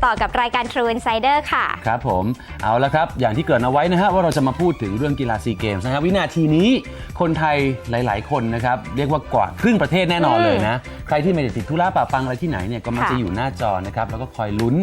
อยู่ต่อกับรายการ True Insider ค่ะ ครับผมเอาละครับ อย่างที่เกริดเอาไว้นะฮะว่าเราจะมาพูดถึงเรื่องกีฬาซีเกมส์นะครับวินาทีนี้คนไทยหลาย ๆ คนนะครับ เรียกว่ากว่าครึ่งประเทศแน่นอนเลยนะ ใครที่ไม่ได้ติดธุระป่าปังอะไรที่ไหนเนี่ยก็มักจะค่ะอยู่หน้าจอนะครับ แล้วก็คอยลุ้น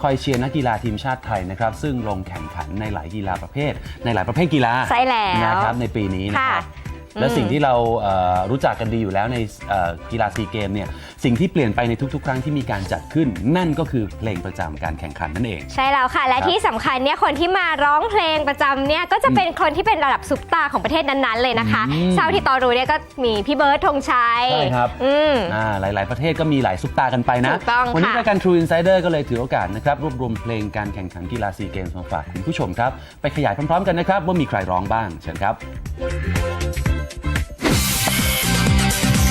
คอยเชียร์นักกีฬาทีมชาติไทยนะครับ ซึ่งลงแข่งขันในหลายกีฬาประเภท ในหลายประเภทกีฬาใช่แล้วนะครับในปีนี้นะครับค่ะ และอืมสิ่งที่เราเอ่อรู้จักกันดีอยู่แล้วในเอ่อกีฬาซีเกมเนี่ยสิ่งที่เปลี่ยนไปในทุกๆ ครั้งที่มีการจัดขึ้น นั่นก็คือเพลงประจำการแข่งขันนั่นเอง ใช่แล้วค่ะ และครับที่สำคัญเนี่ยคนที่มาร้องเพลงประจำเนี่ยก็จะเป็นคนที่เป็นระดับซุปตาร์ของประเทศนั้นๆ เลยนะคะอืมเช้าที่ตอรู้เนี่ยก็มีพี่เบิร์ดธงชัยใช่ครับอืมอ่าหลายๆ ประเทศก็มีหลายซุปตากันไปนะถูกต้องวันี้ค่ะรายการ True Insider ก็เลยถือโอกาสนะครับรวบรวมเพลงการแข่งขันกีฬาซีเกมส์มาฝากคุณผู้ชมครับ ไปขยายพร้อมๆ กันนะครับ ว่ามีใครร้องบ้างเชิญครับ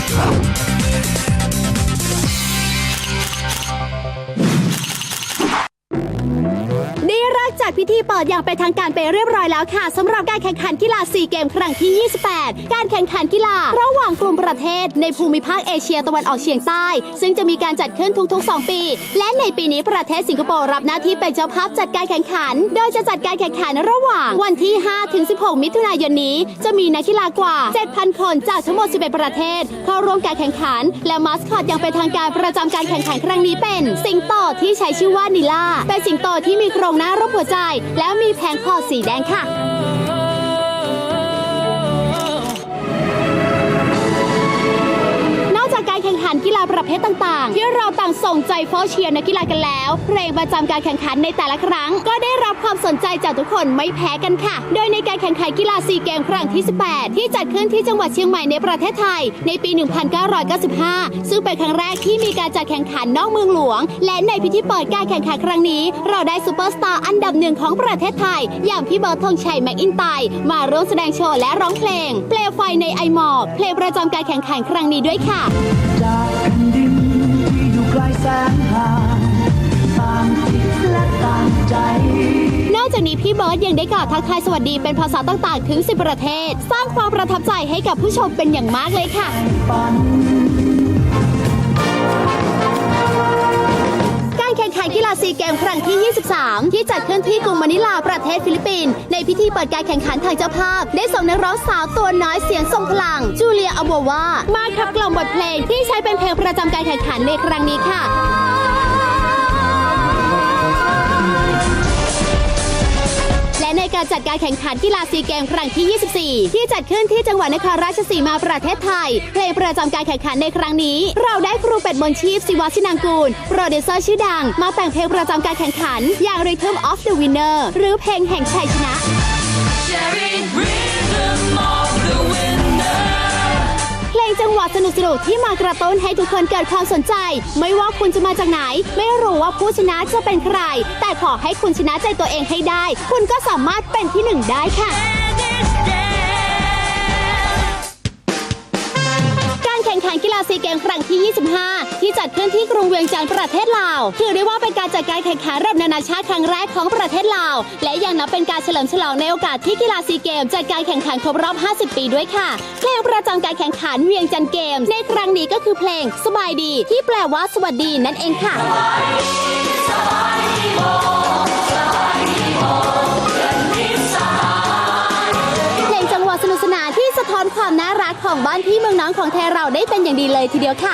Música จัดพิธีเปิดอย่างเป็นทางการไปเรียบร้อยแล้วค่ะสำหรับการแข่งขันกีฬาซีเกมครั้งที่ 28 การแข่งขันกีฬา ระหว่างกลุ่มประเทศ ในภูมิภาคเอเชียตะวันออกเฉียงใต้ ซึ่งจะมีการจัดขึ้นทุกๆ 2 ปี และในปีนี้ประเทศสิงคโปร์รับหน้าที่เป็นเจ้าภาพจัดการแข่งขัน โดยจะจัดการแข่งขันระหว่างวันที่ 5 ถึง 16 มิถุนายนนี้ จะมีนักกีฬากว่า 7,000 คนจากทั้งหมด 11 ประเทศ เข้าร่วมการแข่งขัน และมาสคอตอย่างเป็นทางการประจำการแข่งขันครั้งนี้เป็น สิงโตที่ใช้ชื่อว่านิล่าเป็นสิงโตที่มีโครงหน้ารูปหัวใจแล้วมีแผงพอสีแดงค่ะ แข่งขันกีฬาประเภทต่างๆ ที่เราต่างส่งใจเฝ้าเชียร์นักกีฬากันแล้ว เพลงประจำการแข่งขันในแต่ละครั้ง ก็ได้รับความสนใจจากทุกคนไม่แพ้กันค่ะ โดยในการแข่งขันกีฬาซีเกมครั้งที่ 18 ที่จัดขึ้นที่จังหวัดเชียงใหม่ในประเทศไทย ในปี 1995 ซึ่งเป็นครั้งแรกที่มีการจัดแข่งขันนอกเมืองหลวง และในพิธีเปิดการแข่งขันครั้งนี้ เราได้ซูเปอร์สตาร์อันดับหนึ่งของประเทศไทย อย่างพี่เบิร์ดธงชัยแม็กอินไตมาร่วมแสดงโชว์และร้องเพลง เปลวไฟในไอหมอกเพลงประจำการแข่งขันครั้งนี้ด้วยค่ะจากแผ่นดินที่อยู่ไกลแสนห่างต่างจิตและต่างใจ นอกจากนี้พี่เบิร์ดยังได้กล่าวทักทายสวัสดีเป็นภาษาต่างๆ ถึง 10 ประเทศ สร้างความประทับใจให้กับผู้ชมเป็นอย่างมากเลยค่ะฝัน การแข่งขันกีฬาซีเกมครั้งที่ 23 ที่จัดขึ้นที่กรุงมะนิลาประเทศฟิลิปปินส์ในพิธีเปิดการแข่งขันทางเจ้าภาพ ได้ส่งนักร้องสาวตัวน้อยเสียงทรงพลัง จูเลียอโบวามาขับกล่อมบทเพลงที่ใช้เป็นเพลงประจำการแข่งขันในครั้งนี้ค่ะ การจัดการแข่งขันกีฬาซีเกมครั้งที่ 24 ที่จัดขึ้นที่จังหวัดนครราชสีมาประเทศไทย เพลงประจำการแข่งขันในครั้งนี้ เราได้ครูเป็ดมนชีพศิวชินังกูล โปรดิวเซอร์ชื่อดัง มาแต่งเพลงประจำการแข่งขัน อย่าง Rhythm of the Winner หรือเพลงแห่งชัยชนะเพ จังหวะสนุกสนุกๆที่มากระตุ้นให้ทุกคนเกิดความสนใจ ไม่ว่าคุณจะมาจากไหน ไม่รู้ว่าผู้ชนะจะเป็นใคร แต่ขอให้คุณชนะใจตัวเองให้ได้ คุณก็สามารถเป็นที่หนึ่งได้ค่ะ ข่งขันกีฬาซีเกมครั้งที่ 25 ที่จัดขึ้นที่กรุงเวียงจันทร์ประเทศลาว ถือได้ว่าเป็นการจัดการแข่งขันระดับนานาชาติครั้งแรกของประเทศลาว และยังนับเป็นการเฉลิมฉลองในโอกาสที่กีฬาซีเกมจัดการแข่งขันครบรอบ 50 ปีด้วยค่ะ เพลงประจำการแข่งขันเวียงจันทร์เกม ในครั้งนี้ก็คือเพลงสบายดี ที่แปลว่าสวัสดีนั่นเองค่ะ อนความน่ารักของบ้านพี่เมืองน้องของแทเราได้เป็นอย่างดีเลยทีเดียวค่ะ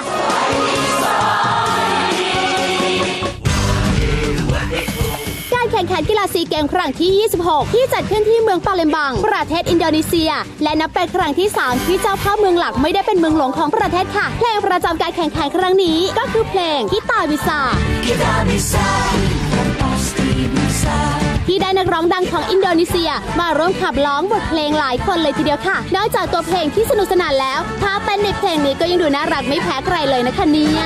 การแข่งขันกีฬาซีเกมครั้งที่ 26 ที่จัดขึ้นที่เมืองปาเลมบัง ประเทศอินโดนีเซีย และนับเป็นครั้งที่ 3 ที่เจ้าภาพเมืองหลักไม่ได้เป็นเมืองหลวงของประเทศค่ะ เพลงประจำการแข่งขันครั้งนี้ก็คือเพลงกิตาวิซา ที่ได้นักร้องดังของอินโดนีเซีย มาร่วมขับร้องบทเพลงหลายคนเลยทีเดียวค่ะ นอกจากตัวเพลงที่สนุกสนานแล้วท่าเต้นในเพลงนี้ก็ยังดูน่ารักไม่แพ้ใครเลยนะคะเนี่ย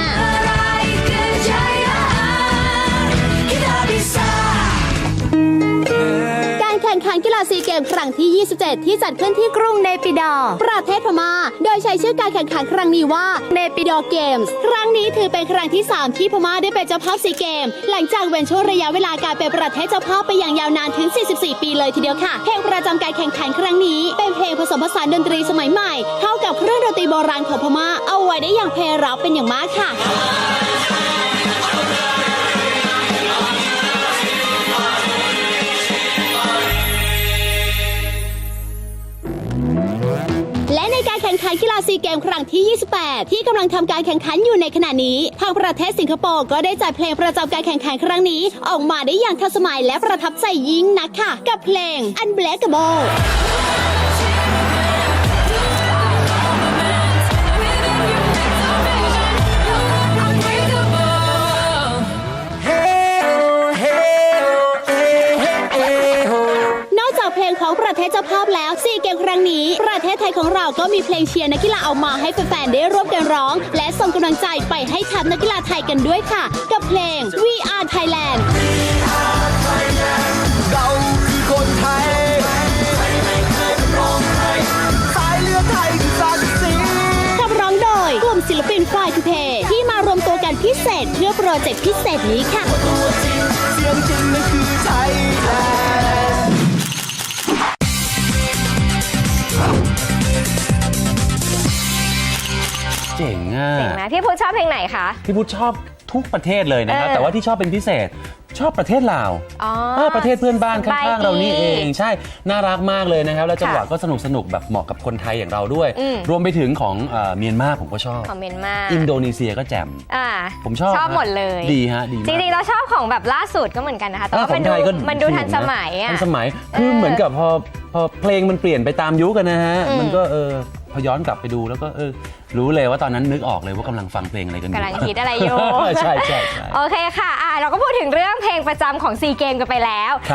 ข่งขันกีฬาซีเกมครั้งที่ 27 ที่จัดขึ้นที่กรุงเนปิดอ ประเทศพม่า โดยใช้ชื่อการแข่งขันครั้งนี้ว่าเนปิดอเกมส์ ครั้งนี้ถือเป็นครั้งที่ 3 ที่พม่าได้เป็นเจ้าภาพซีเกม หลังจากเว้นช่วงระยะเวลาการเป็นประเทศเจ้าภาพไปอย่างยาวนานถึง 44 ปีเลยทีเดียวค่ะ เพลงประจำการแข่งขันครั้งนี้ เป็นเพลงผสมผสานดนตรีสมัยใหม่ เข้ากับเครื่องดนตรีโบราณของพม่า เอาไว้ได้อย่างเพลเราะเป็นอย่างมากค่ะ กีฬาซีเกมครั้งที่ 28 ที่กำลังทำการแข่งขันอยู่ในขณะนี้ทางประเทศสิงคโปร์ก็ได้จัดเพลงประจำการแข่งขันครั้งนี้ ออกมาได้อย่างทันสมัยและประทับใจยิ่งนักค่ะ กับเพลง Unbreakable นี้ ประเทศไทยของเราก็มีเพลงเชียร์นักกีฬาเอามาให้แฟนๆได้ร่วมกันร้อง และส่งกำลังใจไปให้ทัพนักกีฬาไทยกันด้วยค่ะ กับเพลง We Are Thailand เราคือคนไทยสายเลือดไทยคือศักดิ์ศรีขับร้องโดยกลุ่มศิลปินฝ่ายทูเพที่มารวมตัวกันพิเศษเพื่อโปรเจกต์พิเศษนี้ค่ะ ตัวจริงเสียงจริงนั่นคือ เจ๋งอะเจ๋งไหมพี่พูดชอบเพลงไหนคะ พี่พุทธชอบทุกประเทศเลยนะครับ เออแต่ว่าที่ชอบเป็นพิเศษชอบประเทศลาวอ๋อเออประเทศเพื่อนบ้านสบายข้างๆเรานี่ดีเองใช่น่ารักมากเลยนะครับ แล้วจังหวะค่ะก็สนุกสนุกๆแบบเหมาะกับคนไทยอย่างเราด้วย อืม รวมไปถึงของเอ่อเมียนมาผมก็ชอบ คอมเมนต์มากอินโดนีเซียก็แจ่ม อ่าผมชอบชอบฮะหมดเลยดีฮะดีมาก จริงๆเราชอบของแบบล่าสุดก็เหมือนกันนะคะแต่อะว่าขอมันงดูไทยก็มันดูสกทันสมัยอะ ทันสมัย คือเออเหมือนกับพอ พอเพลงมันเปลี่ยนไปตามยุคกันนะฮะอืมมันก็เออพอย้อนกลับไปดูแล้วก็เออรู้เลยว่าตอนนั้นนึกออกเลยว่ากำลังฟังเพลงอะไรกันอยู่กำลังคิดอะไรอยู่ ใช่ใช่ใช่ โอเคค่ะอะเราก็พูดถึงเรื่องเพลงประจำของซีเกมกันไปแล้ว